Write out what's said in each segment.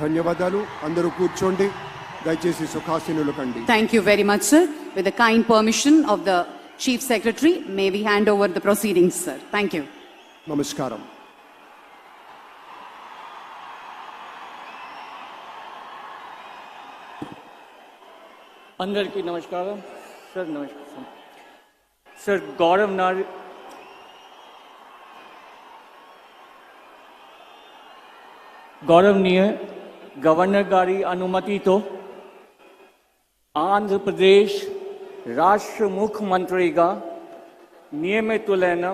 ధన్యవాదాలు అందరూ కూర్చోండి దయచేసి సుఖాసీనులు కండి Thank you very much, sir. With the kind permission of the Chief Secretary, may we hand over the proceedings, sir. Thank you. నమస్కారం అందరికీ నమస్కారం సార్ నమస్కారం సార్ గౌరవ్ నార్ గౌరవనీయ గవర్నర్ గారి అనుమతితో ఆంధ్రప్రదేశ్ రాష్ట్ర ముఖ్యమంత్రిగా నియమితులైన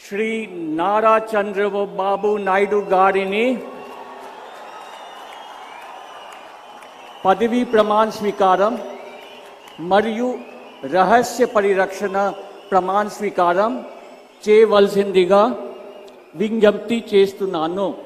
శ్రీ నారా చంద్రబాబు నాయుడు గారిని పదవీ ప్రమాణ స్వీకారం మరియు రహస్య పరిరక్షణ ప్రమాణ స్వీకారం చేయవలసిందిగా విజ్ఞప్తి చేస్తున్నాను.